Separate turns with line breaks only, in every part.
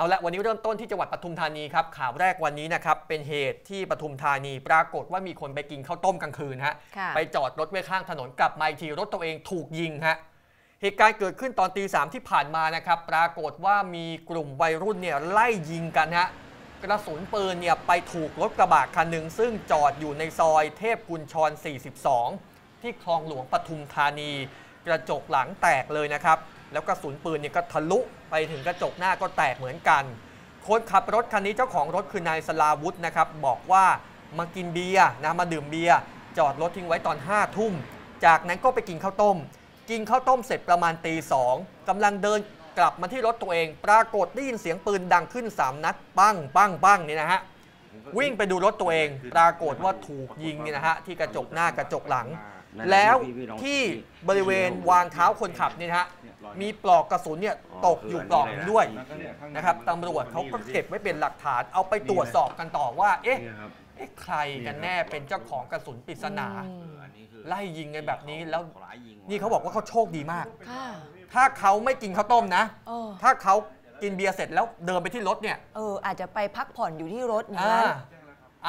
เอาละวันนี้เริ่มต้นที่จังหวัดปทุมธานีครับข่าวแรกวันนี้นะครับเป็นเหตุที่ปทุมธานีปรากฏว่ามีคนไปกินข้าวต้มกลางคืนฮะ
ค่ะ
ไปจอดรถไว้ข้างถนนกลับมาอีกทีรถตัวเองถูกยิงฮะเหตุการณ์เกิดขึ้นตอนตีสามที่ผ่านมานะครับปรากฏว่ามีกลุ่มวัยรุ่นเนี่ยไล่ยิงกันฮะกระสุนปืนเนี่ยไปถูกรถกระบะคันหนึ่งซึ่งจอดอยู่ในซอยเทพกุญชร 42 ที่คลองหลวงปทุมธานี กระจกหลังแตกเลยนะครับแล้วกระสุนปืนเนี่ยก็ทะลุ ไปถึงกระจกหน้าก็แตกเหมือนกันคนขับรถคันนี้เจ้าของรถคือนายสลาวุธนะครับบอกว่ามากินเบียร์นะมาดื่มเบียร์จอดรถทิ้งไว้ตอน5้าทุ่ม จากนั้นก็ไปกินข้าวต้ม กินข้าวต้มเสร็จประมาณตีสองกำลังเดินกลับมาที่รถตัวเอง ปรากฏได้ยินเสียงปืนดังขึ้น 3 นัด ปั้งปั้งปั้งนี่นะฮะวิ่งไปดูรถตัวเอง ปรากฏว่าถูกยิงนี่นะฮะที่กระจกหน้ากระจกหลัง แล้วที่บริเวณวางเท้าคนขับนี่นะฮะมีปลอกกระสุนเนี่ยตกอยู่ปลอกหนึ่งด้วยนะครับตำรวจเขาก็เก็บไว้เป็นหลักฐานเอาไปตรวจสอบกันต่อว่า เอ๊ะเอ๊ะใครกันแน่เป็นเจ้าของกระสุนปริศนา ไล่ยิงกันแบบนี้แล้วนี่เขาบอกว่าเขาโชคดีมาก
ค่ะ
ถ้าเขาไม่กินข้าวต้มนะ
เออ
ถ้าเขากินเบียร์เสร็จแล้วเดินไปที่รถเนี่ย
เอออาจจะไปพักผ่อนอยู่ที่รถอย่าง
อ่า
นั้น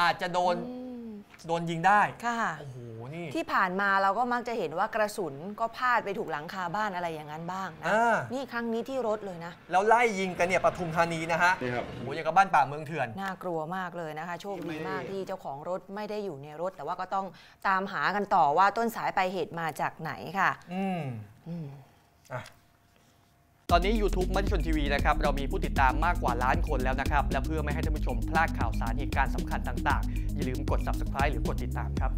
อาจจะโดน
อืม
โดนยิงได้
ค่ะ
โอ้โหนี่
ที่ผ่านมาเราก็มักจะเห็นว่ากระสุนก็พาดไปถูกหลังคาบ้านอะไรอย่างนั้นบ้างนะ
อ่า
นี่ครั้งนี้ที่รถเลยนะ
แล้วไล่ยิงกันเนี่ยปทุมธานีนะฮะ
นี่ครับ
โอ้โหอย่างกับบ้านป่าเมืองเถื่อน
น่ากลัวมากเลยนะคะ โชคดีมากที่เจ้าของรถไม่ได้อยู่ในรถ แต่ว่าก็ต้องตามหากันต่อว่าต้นสายปลายเหตุมาจากไหนค่ะ
อืม
อืม
อะ ตอนนี้ YouTube มัชชนทีวีนะครับเรามีผู้ติดตามมากกว่าล้านคนแล้วนะครับ และเพื่อไม่ให้ท่านผู้ชมพลาดข่าวสารเหตุการณ์สำคัญต่างๆ อย่าลืมกด subscribe หรือกดติดตามครับ